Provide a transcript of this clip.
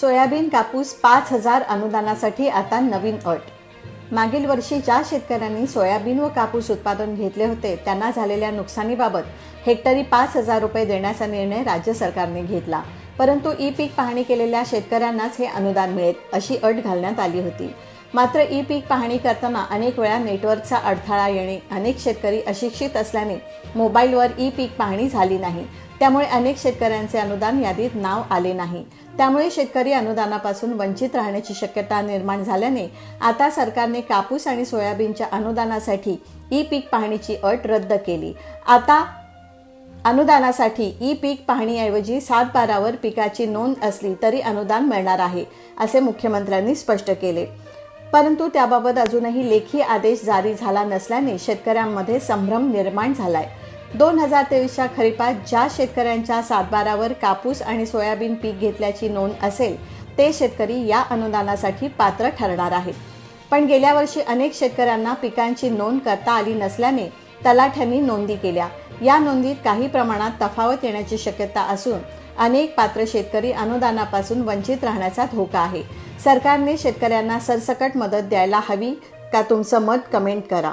Soybean कापूस पाच हजार अनुदानासाठी आता नवीन अट. मागील वर्षी ज्या शेतकऱ्यांनी सोयाबीन व कापूस उत्पादन घेतले होते त्यांना झालेल्या नुकसानीबाबत हेक्टरी पाच हजार रुपये देण्याचा निर्णय राज्य सरकारने घेतला. परंतु ई पीक पाहणी केलेल्या शेतकऱ्यांनाच हे अनुदान मिळेल अशी अट घालण्यात आली होती. मात्र ई पीक पाहणी करताना अनेक वेळा नेटवर्कचा अडथळा येणे अनेक शेतकरी अशिक्षित असल्याने मोबाईलवर ई पीक पाहणी झाली नाही. त्यामुळे अनेक शेतकऱ्यांचे अनुदान यादीत नाव आले नाही. त्यामुळे शेतकरी अनुदानापासून वंचित राहण्याची शक्यता निर्माण झाल्याने आता सरकारने कापूस आणि सोयाबीनच्या अनुदानासाठी ई पीक पाहणीची अट रद्द केली. आता अनुदानासाठी ई पीक पाहणीऐवजी सात बारावर पिकाची नोंद असली तरी अनुदान मिळणार आहे असे मुख्यमंत्र्यांनी स्पष्ट केले. परंतु त्याबाबत अजूनही लेखी आदेश जारी झाला नसल्याने शेतकऱ्यांमध्ये संभ्रम निर्माण झालाय. दोन हजार तेवीसच्या खरीपात ज्या शेतकऱ्यांच्या सातबारावर कापूस आणि सोयाबीन पीक घेतल्याची नोंद असेल ते शेतकरी या अनुदानासाठी पात्र ठरणार आहेत. पण गेल्या वर्षी अनेक शेतकऱ्यांना पिकांची नोंद करता आली नसल्याने तलाठ्यांनी नोंदी केल्या. या नोंदीत काही प्रमाणात तफावत येण्याची शक्यता असून अनेक पात्र शेतकरी अनुदानापासून वंचित राहण्याचा धोका आहे. सरकारने शेतकऱ्यांना सरसकट मदत द्यायला हवी का तुमचं मत कमेंट करा.